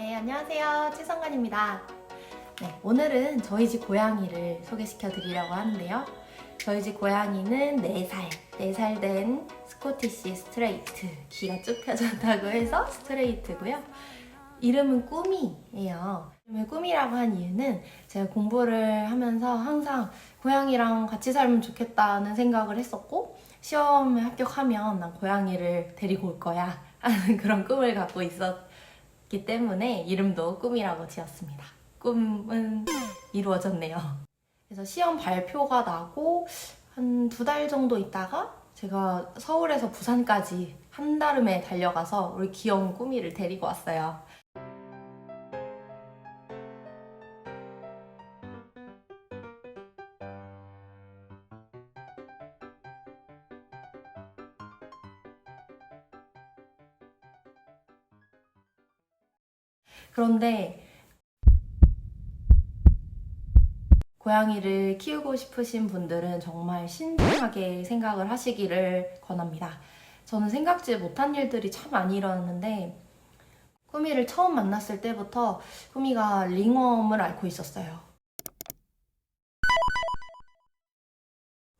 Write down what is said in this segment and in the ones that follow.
네, 안녕하세요. 최성관입니다. 네, 오늘은 저희 집 고양이를 소개시켜 드리려고 하는데요. 저희 집 고양이는 4살, 4살 된 스코티시 스트레이트. 귀가 쭉 펴졌다고 해서 스트레이트고요. 이름은 꾸미예요. 이름을 꾸미라고 한 이유는 제가 공부를 하면서 항상 고양이랑 같이 살면 좋겠다는 생각을 했었고 시험에 합격하면 난 고양이를 데리고 올 거야 하는 그런 꿈을 갖고 있었 기 때문에 이름도 꿈이라고 지었습니다. 꿈은 이루어졌네요. 그래서 시험 발표가 나고 한 두 달 정도 있다가 제가 서울에서 부산까지 한달음에 달려가서 우리 귀여운 꾸미를 데리고 왔어요. 그런데 고양이를 키우고 싶으신 분들은 정말 신중하게 생각을 하시기를 권합니다. 저는 생각지 못한 일들이 참 많이 일어났는데 꾸미를 처음 만났을 때부터 꾸미가 링웜을 앓고 있었어요.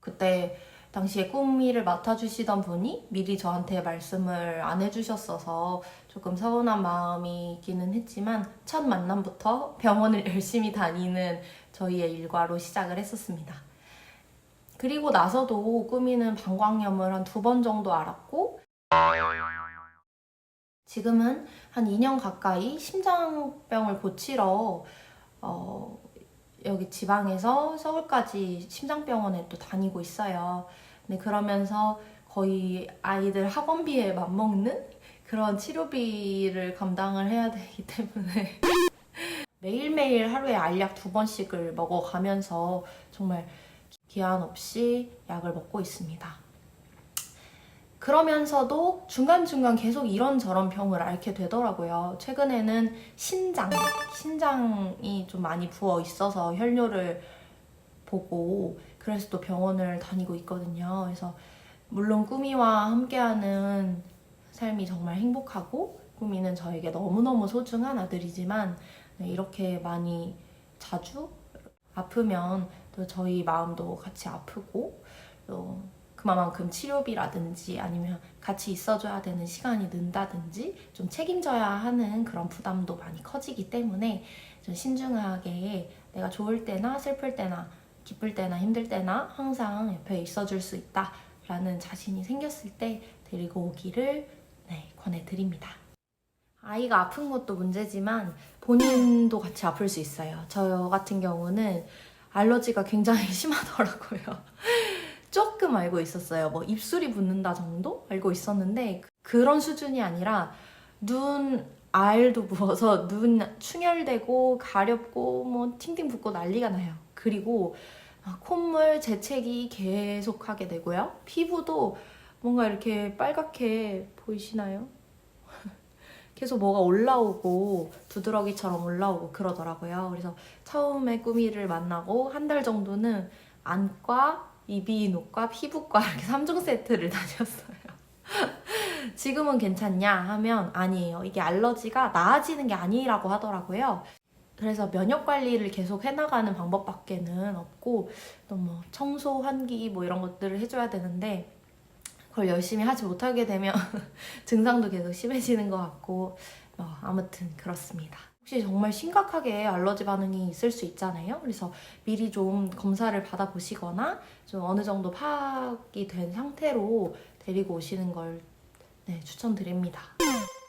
그때 당시에 꾸미를 맡아주시던 분이 미리 저한테 말씀을 안 해주셨어서 조금 서운한 마음이 있기는 했지만 첫 만남부터 병원을 열심히 다니는 저희의 일과로 시작을 했었습니다. 그리고 나서도 꾸미는 방광염을 한 두 번 정도 앓았고 지금은 한 2년 가까이 심장병을 고치러 어, 여기 지방에서 서울까지 심장병원에 또 다니고 있어요. 근데 그러면서 거의 아이들 학원비에 맞먹는 그런 치료비를 감당을 해야 되기 때문에 매일매일 하루에 알약 두 번씩을 먹어가면서 정말 기한 없이 약을 먹고 있습니다. 그러면서도 중간중간 계속 이런저런 병을 앓게 되더라고요. 최근에는 신장, 신장이 좀 많이 부어 있어서 혈뇨를 보고 그래서 또 병원을 다니고 있거든요. 그래서 물론 꾸미와 함께하는 삶이 정말 행복하고 꾸미는 저에게 너무너무 소중한 아들이지만 네, 이렇게 많이 자주 아프면 또 저희 마음도 같이 아프고 또 그만큼 치료비라든지 아니면 같이 있어줘야 되는 시간이 는다든지 좀 책임져야 하는 그런 부담도 많이 커지기 때문에 좀 신중하게 내가 좋을 때나 슬플 때나 기쁠 때나 힘들 때나 항상 옆에 있어줄 수 있다라는 자신이 생겼을 때 데리고 오기를 네, 권해드립니다. 아이가 아픈 것도 문제지만 본인도 같이 아플 수 있어요. 저 같은 경우는 알러지가 굉장히 심하더라고요. 조금 알고 있었어요. 뭐 입술이 붓는다 정도 알고 있었는데 그런 수준이 아니라 눈 알도 부어서 눈 충혈되고 가렵고 뭐 팅팅 붓고 난리가 나요. 그리고 콧물 재채기 계속 하게 되고요. 피부도 뭔가 이렇게 빨갛게 보이시나요? 계속 뭐가 올라오고 두드러기처럼 올라오고 그러더라고요. 그래서 처음에 꾸미를 만나고 한 달 정도는 안과, 이비인후과, 피부과 이렇게 3종 세트를 다녔어요. 지금은 괜찮냐 하면 아니에요. 이게 알러지가 나아지는 게 아니라고 하더라고요. 그래서 면역 관리를 계속 해나가는 방법밖에는 없고 또 뭐 청소, 환기 뭐 이런 것들을 해줘야 되는데 그걸 열심히 하지 못하게 되면 증상도 계속 심해지는 것 같고 뭐 아무튼 그렇습니다. 혹시 정말 심각하게 알러지 반응이 있을 수 있잖아요. 그래서 미리 좀 검사를 받아보시거나 좀 어느 정도 파악이 된 상태로 데리고 오시는 걸 네, 추천드립니다.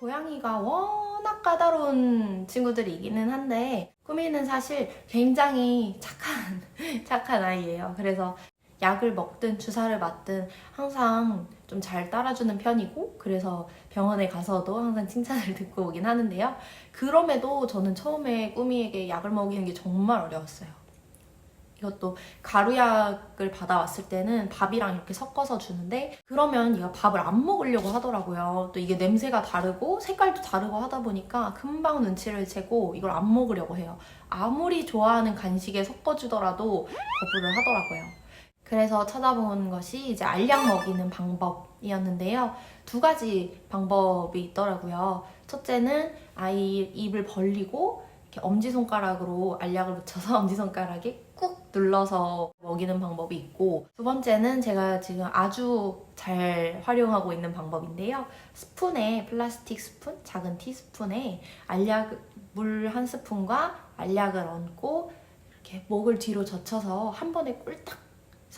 고양이가 워낙 까다로운 친구들이기는 한데 꾸미는 사실 굉장히 착한 착한 아이예요. 그래서 약을 먹든 주사를 맞든 항상 좀 잘 따라주는 편이고 그래서 병원에 가서도 항상 칭찬을 듣고 오긴 하는데요. 그럼에도 저는 처음에 꾸미에게 약을 먹이는 게 정말 어려웠어요. 이것도 가루약을 받아왔을 때는 밥이랑 이렇게 섞어서 주는데 그러면 얘가 밥을 안 먹으려고 하더라고요. 또 이게 냄새가 다르고 색깔도 다르고 하다 보니까 금방 눈치를 채고 이걸 안 먹으려고 해요. 아무리 좋아하는 간식에 섞어주더라도 거부를 하더라고요. 그래서 찾아본 것이 이제 알약 먹이는 방법이었는데요. 두 가지 방법이 있더라고요. 첫째는 아이 입을 벌리고 이렇게 엄지손가락으로 알약을 묻혀서 엄지손가락에 꾹 눌러서 먹이는 방법이 있고 두 번째는 제가 지금 아주 잘 활용하고 있는 방법인데요. 스푼에 플라스틱 스푼, 작은 티스푼에 알약 물 한 스푼과 알약을 얹고 이렇게 목을 뒤로 젖혀서 한 번에 꿀딱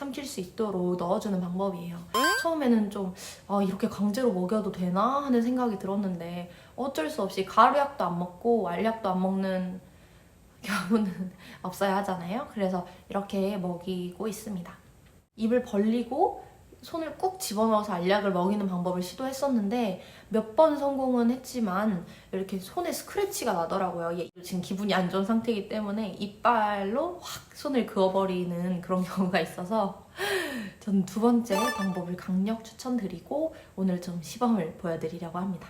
삼킬 수 있도록 넣어주는 방법이에요. 처음에는 좀 아, 이렇게 강제로 먹여도 되나 하는 생각이 들었는데 어쩔 수 없이 가루약도 안 먹고 알약도 안 먹는 경우는 없어야 하잖아요. 그래서 이렇게 먹이고 있습니다. 입을 벌리고 손을 꾹 집어넣어서 알약을 먹이는 방법을 시도했었는데 몇 번 성공은 했지만 이렇게 손에 스크래치가 나더라고요. 얘 지금 기분이 안 좋은 상태이기 때문에 이빨로 확 손을 그어버리는 그런 경우가 있어서 저는 두 번째 방법을 강력 추천드리고 오늘 좀 시범을 보여드리려고 합니다.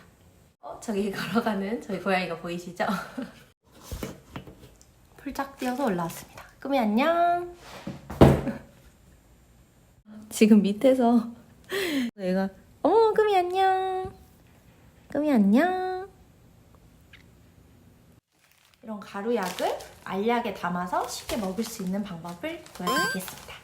어, 저기 걸어가는 저희 고양이가 보이시죠? 풀짝 뛰어서 올라왔습니다. 꾸미 안녕. 지금 밑에서 얘가 어머 꾸미 안녕. 꾸미 안녕. 이런 가루약을 알약에 담아서 쉽게 먹을 수 있는 방법을 보여드리겠습니다.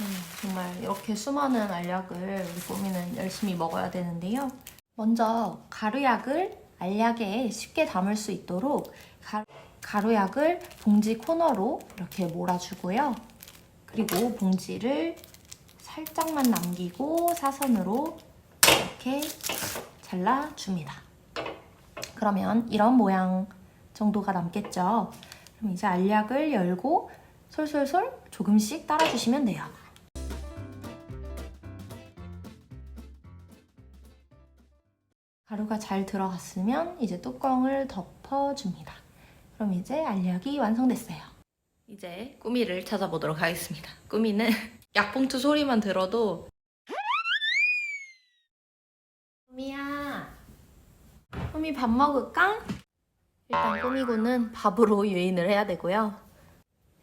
음, 정말 이렇게 수많은 알약을 우리 뽀미는 열심히 먹어야 되는데요. 먼저 가루약을 알약에 쉽게 담을 수 있도록 가, 가루약을 봉지 코너로 이렇게 몰아주고요. 그리고 봉지를 살짝만 남기고 사선으로 이렇게 잘라줍니다. 그러면 이런 모양 정도가 남겠죠. 그럼 이제 알약을 열고 솔솔솔 조금씩 따라주시면 돼요. 가루가 잘 들어갔으면 이제 뚜껑을 덮어줍니다. 그럼 이제 알약이 완성됐어요. 이제 꾸미를 찾아보도록 하겠습니다. 꾸미는 약봉투 소리만 들어도 꾸미야 꾸미 밥 먹을까? 일단 꾸미고는 밥으로 유인을 해야 되고요.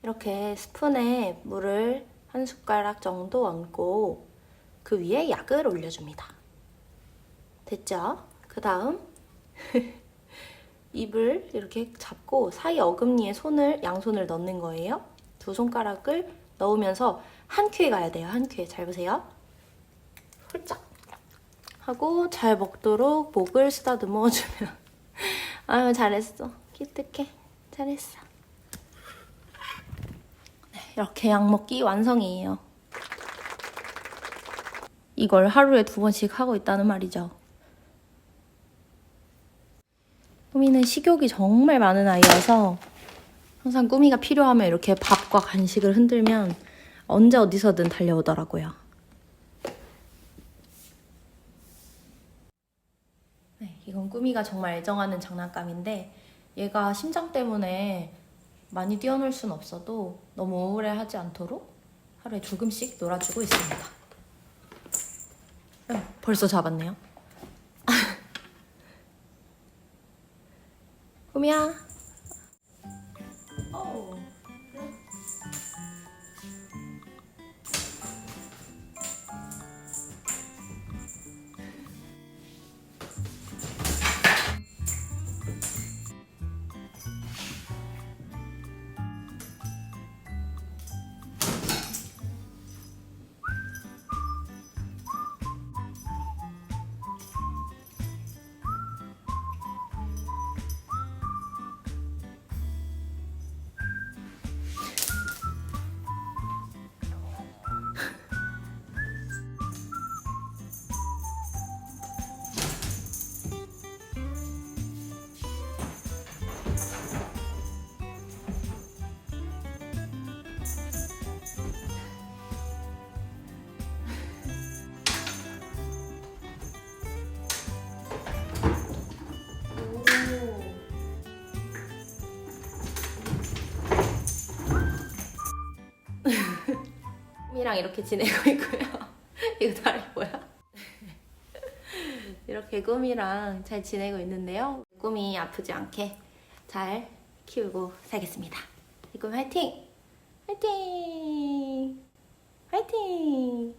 이렇게 스푼에 물을 한 숟가락 정도 얹고 그 위에 약을 올려줍니다. 됐죠? 그 다음 입을 이렇게 잡고 사이 어금니에 손을 양손을 넣는 거예요. 두 손가락을 넣으면서 한 큐에 가야 돼요. 한 큐에 잘 보세요. 홀짝 하고 잘 먹도록 목을 쓰다듬어 주면 아유 잘했어. 기특해. 잘했어. 네, 이렇게 약 먹기 완성이에요. 이걸 하루에 두 번씩 하고 있다는 말이죠. 꾸미는 식욕이 정말 많은 아이여서 항상 꾸미가 필요하면 이렇게 밥과 간식을 흔들면 언제 어디서든 달려오더라고요. 네, 이건 꾸미가 정말 애정하는 장난감인데 얘가 심장 때문에 많이 뛰어놀 순 없어도 너무 우울해하지 않도록 하루에 조금씩 놀아주고 있습니다. 응, 벌써 잡았네요. 꾸미야. 어. 꿈이랑 이렇게 지내고 있고요. 이거 다리 뭐야? 이렇게 꿈이랑 잘 지내고 있는데요. 꿈이 아프지 않게 잘 키우고 살겠습니다. 이 꿈 화이팅! 화이팅! 화이팅!